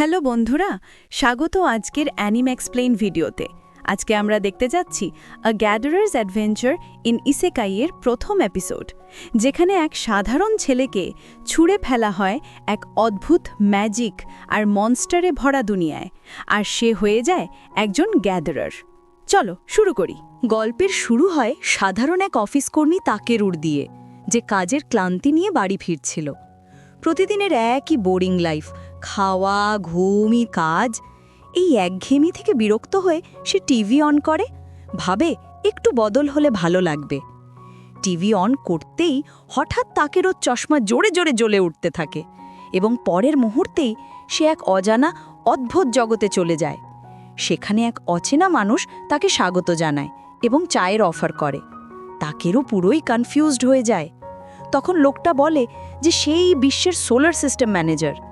Hello বন্ধুরা, স্বাগত আজকের অ্যানিম এক্সপ্লেইন ভিডিওতে। আজকে আমরা দেখতে যাচ্ছি আ গ্যাদারার্স অ্যাডভেঞ্চার ইন ইসেকাইয়ের প্রথম এপিসোড যেখানে এক সাধারণ ছেলেকে ছুঁড়ে ফেলা হয় এক অদ্ভুত ম্যাজিক আর মনস্টারে ভরা দুনিয়ায়, আর সে হয়ে যায় একজন গ্যাদারার চলো, শুরু করি। গল্পের শুরু হয় সাধারণ এক অফিস কর্মী তাকেরুর দিয়ে, যে কাজের ক্লান্তি নিয়ে বাড়ি ফিরছিল। প্রতিদিনের একই বোরিং লাইফ খাওয়া, ঘুমই কাজ, এই একঘেয়েমি থেকে বিরক্ত হয়ে সে টিভি অন করে। ভাবে, একটু বদল হলে ভালো লাগবে। টিভি অন করতেই হঠাৎ তাকেরও চশমা জোরে জোরে জ্বলে উঠতে থাকে এবং পরের মুহূর্তেই সে এক অজানা, অদ্ভুত জগতে চলে যায়। সেখানে এক অচেনা মানুষ তাকে স্বাগত জানায় এবং চায়ের অফার করে। তাকেরও পুরোই কনফিউজড হয়ে যায়। তখন লোকটা বলে যে, সেই বিশ্বের সোলার সিস্টেম ম্যানেজার।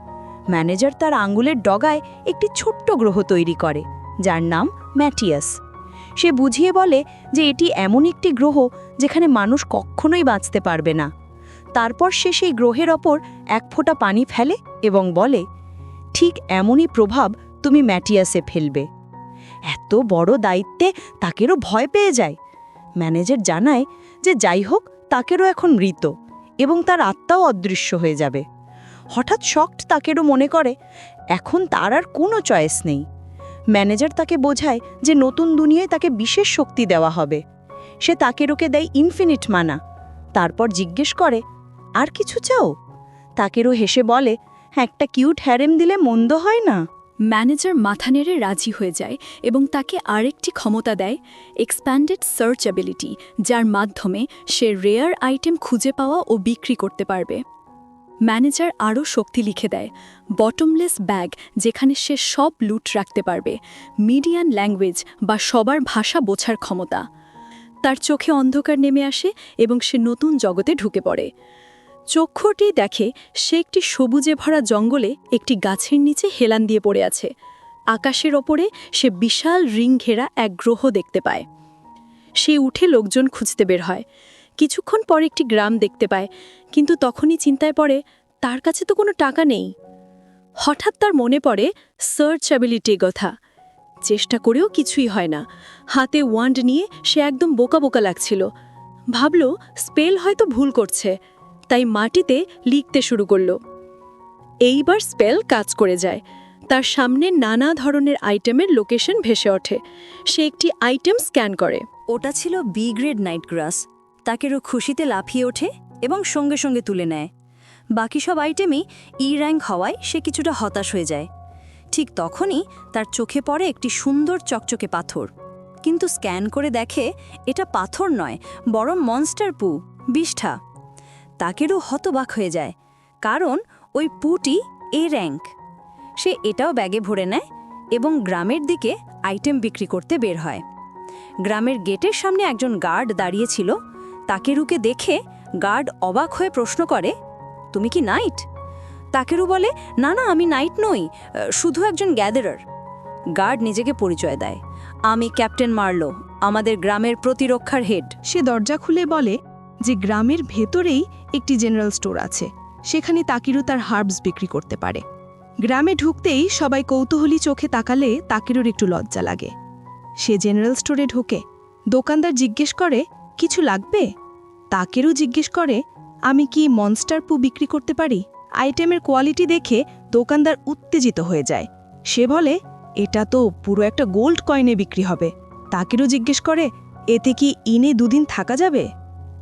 ম্যানেজার তার আঙ্গুলের ডগায় একটি ছোট্ট গ্রহ তৈরি করে, যার নাম ম্যাটিয়াস। সে বুঝিয়ে বলে যে এটি এমন একটি গ্রহ যেখানে মানুষ কখনোই বাঁচতে পারবে না। তারপর সে সেই গ্রহের ওপর এক ফোঁটা পানি ফেলে এবং বলে, ঠিক এমনই প্রভাব তুমি ম্যাটিয়াসে ফেলবে। এত বড় দায়িত্বে তাকেরও ভয় পেয়ে যায় ম্যানেজার জানায় যে যাই হোক, তাকেরও এখন মৃত এবং তার আত্মাও অদৃশ্য হয়ে যাবে। হঠাৎ শক্ট তাকেরও মনে করে, এখন তার আর কোনো চয়েস নেই। ম্যানেজার তাকে বোঝায় যে নতুন দুনিয়ায় তাকে বিশেষ শক্তি দেওয়া হবে। সে তাকেরোকে দেয় ইনফিনিট মানা। তারপর জিজ্ঞেস করে, আর কিছু চাও? তাকেরও হেসে বলে, একটা কিউট হ্যারেম দিলে মন্দ হয় না? ম্যানেজার মাথা নেড়ে রাজি হয়ে যায় এবং তাকে আরেকটি ক্ষমতা দেয় এক্সপ্যান্ডেড সার্চ অ্যাবিলিটি যার মাধ্যমে সে রেয়ার আইটেম খুঁজে পাওয়া ও বিক্রি করতে পারবে। ম্যানেজার আরও শক্তি লিখে দেয়, বটমলেস ব্যাগ যেখানে সে সব লুট রাখতে পারবে, মিডিয়ান ল্যাঙ্গুয়েজ বা সবার ভাষা বোঝার ক্ষমতা। তার চোখে অন্ধকার নেমে আসে এবং সে নতুন জগতে ঢুকে পড়ে। চক্ষুটি দেখে সে একটি সবুজে ভরা জঙ্গলে একটি গাছের নিচে হেলান দিয়ে পড়ে আছে। আকাশের ওপরে সে বিশাল রিং ঘেরা এক গ্রহ দেখতে পায়। সে উঠে লোকজন খুঁজতে বের হয়। কিছুক্ষণ পর একটি গ্রাম দেখতে পায়, কিন্তু তখনই চিন্তায় পড়ে, তার কাছে তো কোনো টাকা নেই। হঠাৎ তার মনে পড়ে সার্চ অ্যাবিলিটি কথা। চেষ্টা করেও কিছুই হয় না। হাতে ওয়ান্ড নিয়ে সে একদম বোকা বোকা লাগছিল। ভাবল, স্পেল হয়তো ভুল করছে, তাই মাটিতে লিখতে শুরু করল। এইবার স্পেল কাজ করে যায়। তার সামনে নানা ধরনের আইটেমের লোকেশন ভেসে ওঠে। সে একটি আইটেম স্ক্যান করে। ওটা ছিল বি গ্রেড নাইট গ্রাস। তাকেরও খুশিতে লাফিয়ে ওঠে এবং সঙ্গে সঙ্গে তুলে নেয়। বাকি সব আইটেমই ই র্যাঙ্ক হওয়ায় সে কিছুটা হতাশ হয়ে যায়। ঠিক তখনই তার চোখে পড়ে একটি সুন্দর চকচকে পাথর। কিন্তু স্ক্যান করে দেখে এটা পাথর নয়, বরং মনস্টার পু, বিষ্ঠা। তাকেরও হতবাক হয়ে যায়, কারণ ওই পুটি এ র্যাঙ্ক সে এটাও ব্যাগে ভরে নেয় এবং গ্রামের দিকে আইটেম বিক্রি করতে বের হয়। গ্রামের গেটের সামনে একজন গার্ড দাঁড়িয়েছিল তাকেরুকে দেখে গার্ড অবাক হয়ে প্রশ্ন করে, তুমি কি নাইট? তাকেরু বলে, না না, আমি নাইট নই শুধু একজন গ্যাদারার। গার্ড নিজেকে পরিচয় দেয়, আমি ক্যাপ্টেন মার্লো, আমাদের গ্রামের প্রতিরক্ষার হেড। সে দরজা খুলে বলে যে গ্রামের ভেতরেই একটি জেনারেল স্টোর আছে, সেখানে তাকিরু তার হার্বস বিক্রি করতে পারে। গ্রামে ঢুকতেই সবাই কৌতূহলী চোখে তাকালে তাকিরুর একটু লজ্জা লাগে। সে জেনারেল স্টোরে ঢোকে, দোকানদার জিজ্ঞেস করে কিছু লাগবে? তাকেরও জিজ্ঞেস করে, আমি কি মনস্টার পু বিক্রি করতে পারি? আইটেমের কোয়ালিটি দেখে দোকানদার উত্তেজিত হয়ে যায়। সে বলে, এটা তো পুরো একটা গোল্ড কয়েনে বিক্রি হবে। তাকেরও জিজ্ঞেস করে, এতে কি ইনে দুদিন থাকা যাবে?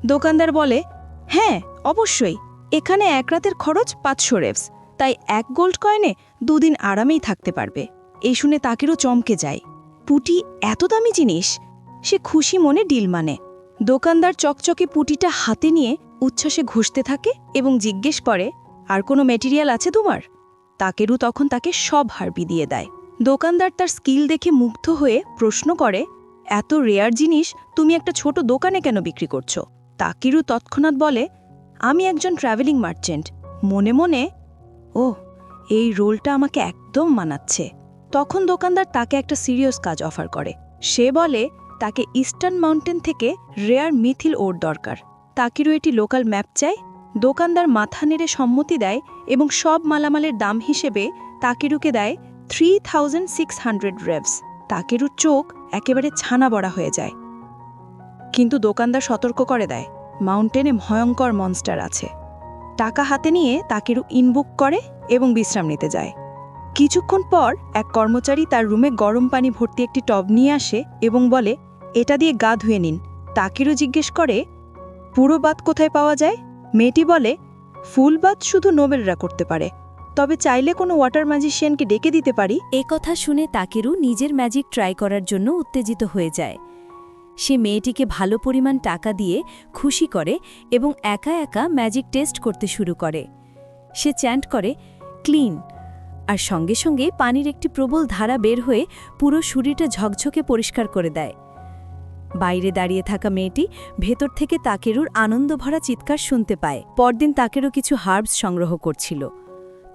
দোকানদার বলে হ্যাঁ অবশ্যই। এখানে এক রাতের খরচ পাঁচশো রেভস। তাই এক গোল্ড কয়েনে দুদিন আরামেই থাকতে পারবে। এই শুনে তাকেরও চমকে যায়। পুটি, এত দামি জিনিস? সে খুশি মনে ডিল মানে। দোকানদার চকচকে পুটিটা হাতে নিয়ে উচ্ছ্বাসে ঘষতে থাকে এবং জিজ্ঞেস করে, আর কোনো মেটেরিয়াল আছে তোমার? তাকেরু তখন তাকে সব হারবি দিয়ে দেয়। দোকানদার তার স্কিল দেখে মুগ্ধ হয়ে প্রশ্ন করে, এত রেয়ার জিনিস তুমি একটা ছোট দোকানে কেন বিক্রি করছ? তাকিরু তৎক্ষণাৎ বলে, আমি একজন ট্রাভেলিং মার্চেন্ট মনে মনে ও এই রোলটা আমাকে একদম মানাচ্ছে। তখন দোকানদার তাকে একটা সিরিয়াস কাজ অফার করে। সে বলে তাকে ইস্টার্ন মাউন্টেন থেকে রেয়ার মিথিল ওর দরকার। তাকিরু এটি লোকাল ম্যাপ চায় দোকানদার মাথা নেড়ে সম্মতি দেয় এবং সব মালামালের দাম হিসেবে তাকিরুকে দেয় three thousand six hundred revs তাকেরুর চোখ একেবারে ছানা বড়া হয়ে যায়। কিন্তু দোকানদার সতর্ক করে দেয়, মাউন্টেনে ভয়ঙ্কর মনস্টার আছে। টাকা হাতে নিয়ে তাকেরু ইনবুক করে এবং বিশ্রাম নিতে যায়। কিছুক্ষণ পর এক কর্মচারী তার রুমে গরম পানি ভর্তি একটি টব নিয়ে আসে এবং বলে এটা দিয়ে গা ধুয়ে নিন। তাকেরও জিজ্ঞেস করে, পুরো বাত কোথায় পাওয়া যায়? মেয়েটি বলে, ফুল বাত শুধু নোবেলরা করতে পারে। তবে চাইলে কোনো ওয়াটার ম্যাজিশিয়ানকে ডেকে দিতে পারি? এ কথা শুনে তাকেরু নিজের ম্যাজিক ট্রাই করার জন্য উত্তেজিত হয়ে যায়। সে মেয়েটিকে ভালো পরিমাণ টাকা দিয়ে খুশি করে এবং একা একা ম্যাজিক টেস্ট করতে শুরু করে। সে চ্যান্ট করে, ক্লিন। আর সঙ্গে সঙ্গে পানির একটি প্রবল ধারা বের হয়ে পুরো শরীরটা ঝকঝকে পরিষ্কার করে দেয়। বাইরে দাঁড়িয়ে থাকা মেয়েটি ভেতর থেকে তাকেরুর আনন্দভরা চিৎকার শুনতে পায়। পরদিন তাকেরও কিছু হার্বস সংগ্রহ করছিল।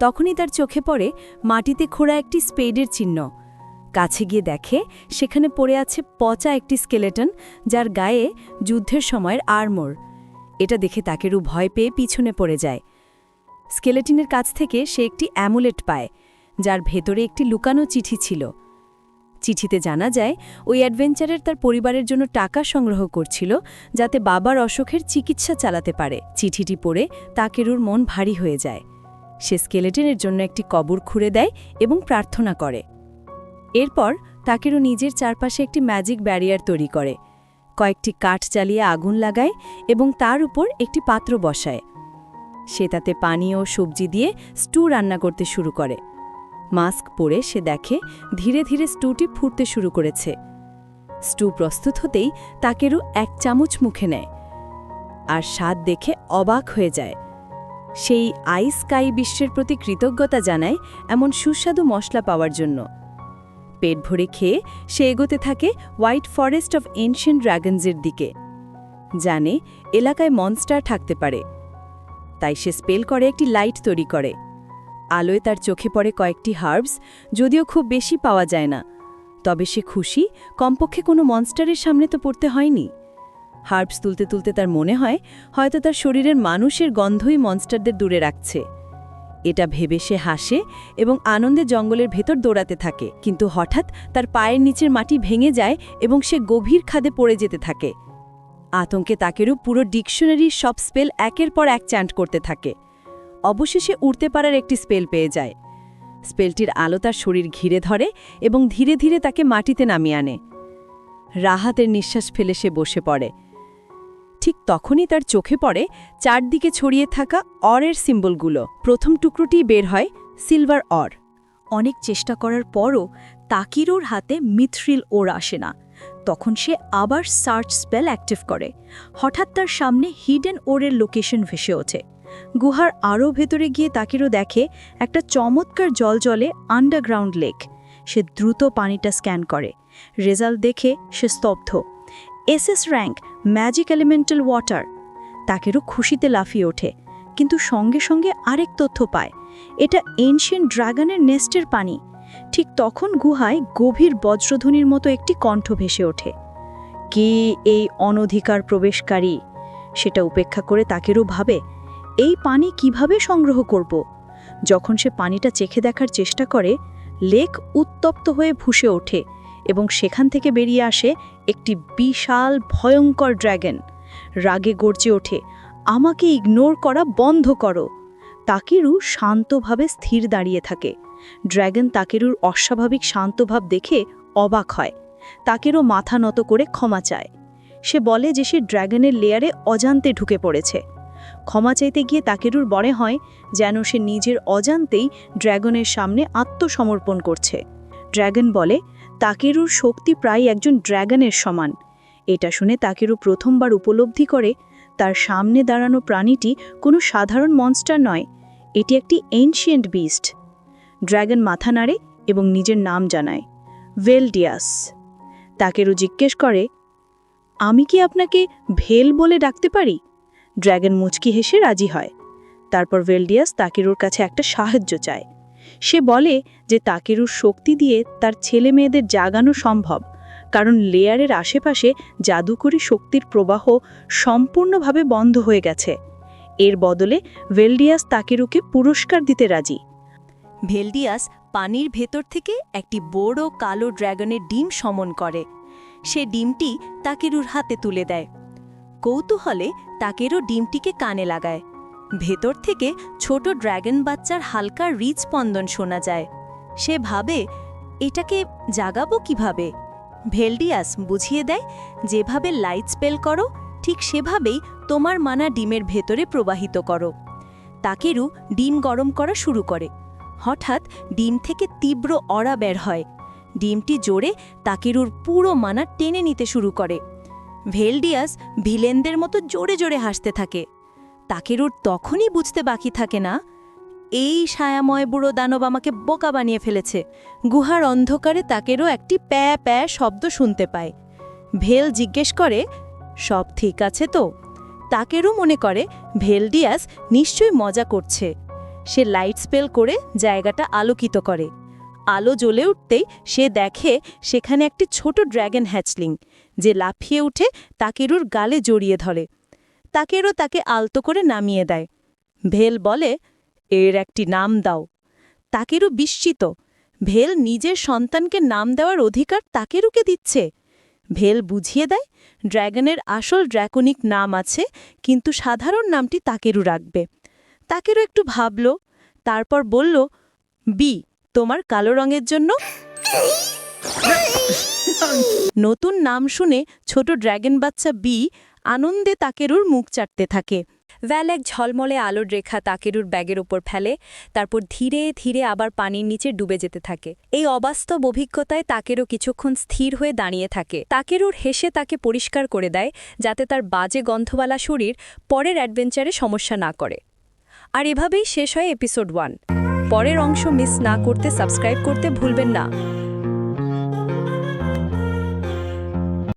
তখনই তার চোখে পড়ে মাটিতে খোঁড়া একটি স্পেডের চিহ্ন। কাছে গিয়ে দেখে সেখানে পড়ে আছে পচা একটি স্কেলেটন, যার গায়ে যুদ্ধের সময়ের আর্মোর। এটা দেখে তাকেরু ভয় পেয়ে পিছনে পড়ে যায়। স্কেলেটিনের কাছ থেকে সে একটি অ্যামুলেট পায়, যার ভেতরে একটি লুকানো চিঠি ছিল। চিঠিতে জানা যায়, ওই অ্যাডভেঞ্চারের তার পরিবারের জন্য টাকা সংগ্রহ করছিল যাতে বাবার অসুখের চিকিৎসা চালাতে পারে। চিঠিটি পড়ে তাকেরুর মন ভারী হয়ে যায়। সে স্কেলেটনের জন্য একটি কবর খুঁড়ে দেয় এবং প্রার্থনা করে। এরপর তাকেরু নিজের চারপাশে একটি ম্যাজিক ব্যারিয়ার তৈরি করে। কয়েকটি কাঠ জ্বালিয়ে আগুন লাগায় এবং তার উপর একটি পাত্র বসায়। সে তাতে পানি ও সবজি দিয়ে স্টু রান্না করতে শুরু করে। মাস্ক পরে সে দেখে ধীরে ধীরে স্টুটি ফুটতে শুরু করেছে। স্টু প্রস্তুত হতেই তাকেরও এক চামচ মুখে নেয় আর স্বাদ দেখে অবাক হয়ে যায়। সেই আইস স্কাই বিশ্বের প্রতি কৃতজ্ঞতা জানায় এমন সুস্বাদু মশলা পাওয়ার জন্য। পেট ভরে খেয়ে সে এগোতে থাকে হোয়াইট ফরেস্ট অফ এনশিয়েন্ট ড্রাগনসের দিকে। জানে এলাকায় মনস্টার থাকতে পারে। তাই সে স্পেল করে একটি লাইট তৈরি করে। আলোয় তার চোখে পড়ে কয়েকটি হার্বস, যদিও খুব বেশি পাওয়া যায় না। তবে সে খুশি, কমপক্ষে কোনো মনস্টারের সামনে তো পড়তে হয়নি। হার্বস তুলতে তুলতে তার মনে হয়, হয়তো তার শরীরের মানুষের গন্ধই মনস্টারদের দূরে রাখছে। এটা ভেবে সে হাসে এবং আনন্দে জঙ্গলের ভেতর দৌড়াতে থাকে, কিন্তু হঠাৎ তার পায়ের নিচের মাটি ভেঙে যায় এবং সে গভীর খাদে পড়ে যেতে থাকে। আতঙ্কে তাকেরও পুরো ডিকশনারির সব স্পেল একের পর এক চ্যান্ট করতে থাকে। অবশেষে উড়তে পারার একটি স্পেল পেয়ে যায়। স্পেলটির আলো তার শরীর ঘিরে ধরে এবং ধীরে ধীরে তাকে মাটিতে নামিয়ে আনে। রাহাতের নিঃশ্বাস ফেলে সে বসে পড়ে। ঠিক তখনই তার চোখে পড়ে চারদিকে ছড়িয়ে থাকা অরের সিম্বলগুলো। প্রথম টুকরোটি বের হয় সিলভার অর। অনেক চেষ্টা করার পরও তাকিরুর হাতে মিথ্রিল ওর আসে না। তখন সে আবার সার্চ স্পেল অ্যাক্টিভ করে। হঠাৎ তার সামনে হিডেন ওরের লোকেশন ভেসে ওঠে। গুহার আরও ভেতরে গিয়ে তাকিরও দেখে একটা চমৎকার জলজলে আন্ডারগ্রাউন্ড লেক সে দ্রুত পানিটা স্ক্যান করে। রেজাল্ট দেখে সে স্তব্ধ। SS rank magic elemental water তাকেরও খুশিতে লাফিয়ে ওঠে। কিন্তু সঙ্গে সঙ্গে আরেক তথ্য পায়। এটা এনশিয়েন্ট ড্রাগনের নেস্টের পানি। ঠিক তখন গুহায় গভীর বজ্রধ্বনির মতো একটি কণ্ঠ ভেসে ওঠে। কে এই অনধিকার প্রবেশকারী? সেটা উপেক্ষা করে তাকেরও ভাবে। এই পানি কীভাবে সংগ্রহ করব? যখন সে পানিটা চেখে দেখার চেষ্টা করে, লেক উত্তপ্ত হয়ে ভুসে ওঠে এবং সেখান থেকে বেরিয়ে আসে একটি বিশাল, ভয়ঙ্কর ড্র্যাগন রাগে গর্জে ওঠে, আমাকে ইগনোর করা বন্ধ করো। তাকিরু শান্তভাবে স্থির দাঁড়িয়ে থাকে। ড্র্যাগন তাকেরুর অস্বাভাবিক শান্তভাব দেখে অবাক হয়। তাকেরও মাথা নত করে ক্ষমা চায়। সে বলে যে সে ড্র্যাগনের লেয়ারে অজান্তে ঢুকে পড়েছে। ক্ষমা চাইতে গিয়ে তাকেরুর বড়ে হয়, যেন সে নিজের অজান্তেই ড্র্যাগনের সামনে আত্মসমর্পণ করছে। ড্র্যাগন বলে তাকেরুর শক্তি প্রায় একজন ড্র্যাগনের সমান। এটা শুনে তাকেরু প্রথমবার উপলব্ধি করে, তার সামনে দাঁড়ানো প্রাণীটি কোনো সাধারণ মনস্টার নয়, এটি একটি এনশিয়েন্ট বিস্ট ড্র্যাগন মাথা নাড়ে এবং নিজের নাম জানায় ভেলডিয়াস তাকেরু জিজ্ঞেস করে, আমি কি আপনাকে ভেল বলে ডাকতে পারি? ড্র্যাগন মুচকি হেসে রাজি হয়। তারপর ভেলডিয়াস তাকিরুর কাছে একটা সাহায্য চায়। সে বলে যে তাকেরুর শক্তি দিয়ে তার ছেলে মেয়েদের জাগানো সম্ভব, কারণ লেয়ারের আশেপাশে জাদুকরী শক্তির প্রবাহ সম্পূর্ণভাবে বন্ধ হয়ে গেছে। এর বদলে ভেলডিয়াস তাকেরুকে পুরস্কার দিতে রাজি। ভেলডিয়াস পানির ভেতর থেকে একটি বড় কালো ড্র্যাগনের ডিম সমন করে। সে ডিমটি তাকিরুর হাতে তুলে দেয়। কৌতূহলে তাকেরও ডিমটিকে কানে লাগায়। ভেতর থেকে ছোট ড্র্যাগন বাচ্চার হালকা রিচ স্পন্দন শোনা যায়। সে ভাবে, এটাকে জাগাবো কীভাবে? ভেলডিয়াস বুঝিয়ে দেয়, যেভাবে লাইট স্পেল করো, ঠিক সেভাবেই তোমার মানা ডিমের ভেতরে প্রবাহিত করো। তাকেরু ডিম গরম করা শুরু করে। হঠাৎ ডিম থেকে তীব্র অড়া বের হয়। ডিমটি জোরে তাকেরুর পুরো মানা টেনে নিতে শুরু করে। ভেলডিয়াস ভিলেনদের মতো জোরে জোরে হাসতে থাকে। তাকেরুর তখনই বুঝতে বাকি থাকে না, এই ছায়াময় বুড়ো দানব আমাকে বোকা বানিয়ে ফেলেছে। গুহার অন্ধকারে তাকেরও একটি প্যা প্যা শব্দ শুনতে পায়। ভেল জিজ্ঞেস করে, সব ঠিক আছে তো? তাকেরও মনে করে, ভেলডিয়াস নিশ্চয়ই মজা করছে। সে লাইট স্পেল করে জায়গাটা আলোকিত করে। আলো জ্বলে উঠতেই সে দেখে সেখানে একটি ছোট ড্র্যাগন হ্যাচলিং, যে লাফিয়ে উঠে তাকেরুর গালে জড়িয়ে ধরে। তাকেরও তাকে আলতো করে নামিয়ে দেয়। ভেল বলে, এর একটি নাম দাও। তাকেরও বিস্মিত। ভেল নিজের সন্তানকে নাম দেওয়ার অধিকার তাকেরুকে দিচ্ছে। ভেল বুঝিয়ে দেয় ড্র্যাগনের আসল ড্র্যাকনিক নাম আছে, কিন্তু সাধারণ নামটি তাকেরু রাখবে। তাকেরও একটু ভাবল, তারপর বলল, বি। তোমার কালো রঙের জন্য? নতুন নাম শুনে ছোট ড্র্যাগন বাচ্চা বি আনন্দে তাকেরুর মুখ চাটতে থাকে। ভ্যাল এক ঝলমলে আলোর রেখা তাকেরুর ব্যাগের ওপর ফেলে, তারপর ধীরে ধীরে আবার পানির নিচে ডুবে যেতে থাকে। এই অবাস্তব অভিজ্ঞতায় তাকেরও কিছুক্ষণ স্থির হয়ে দাঁড়িয়ে থাকে। তাকেরুর হেসে তাকে পরিষ্কার করে দেয়, যাতে তার বাজে গন্ধওয়ালা শরীর পরের অ্যাডভেঞ্চারে সমস্যা না করে। আর এভাবেই শেষ হয় এপিসোড ওয়ান। পরের অংশ মিস না করতে সাবস্ক্রাইব করতে ভুলবেন না।